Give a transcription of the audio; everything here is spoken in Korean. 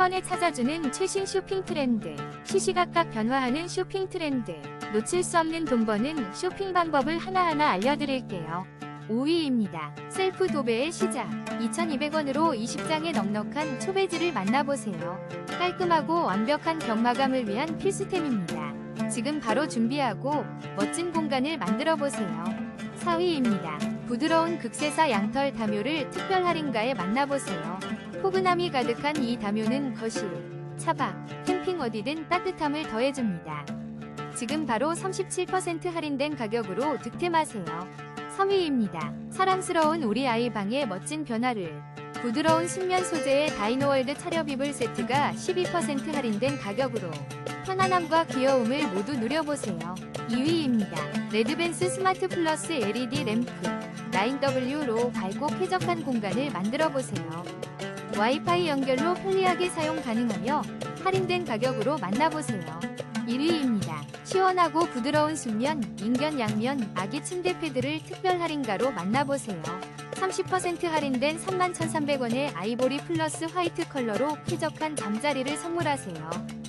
번에 찾아주는 최신 쇼핑 트렌드, 시시각각 변화하는 쇼핑 트렌드, 놓칠 수 없는 돈 버는 쇼핑 방법을 하나하나 알려드릴게요. 5위입니다. 셀프 도배의 시작. 2,200원으로 20장의 넉넉한 초배지를 만나보세요. 깔끔하고 완벽한 벽마감을 위한 필수템입니다. 지금 바로 준비하고 멋진 공간을 만들어 보세요. 4위입니다. 부드러운 극세사 양털 담요를 특별 할인가에 만나보세요. 포근함이 가득한 이 담요는 거실, 차박, 캠핑 어디든 따뜻함을 더해줍니다. 지금 바로 37% 할인된 가격으로 득템하세요. 3위입니다. 사랑스러운 우리 아이 방의 멋진 변화를 부드러운 순면 소재의 다이노월드 차렵 이불 세트가 12% 할인된 가격으로 편안함과 귀여움을 모두 누려보세요. 2위입니다. 레드벤스 스마트 플러스 LED 램프 9W로 밝고 쾌적한 공간을 만들어보세요. 와이파이 연결로 편리하게 사용 가능하며 할인된 가격으로 만나보세요. 1위입니다. 시원하고 부드러운 순면, 인견 양면, 아기 침대 패드를 특별 할인가로 만나보세요. 30% 할인된 31,300원의 아이보리 플러스 화이트 컬러로 쾌적한 잠자리를 선물하세요.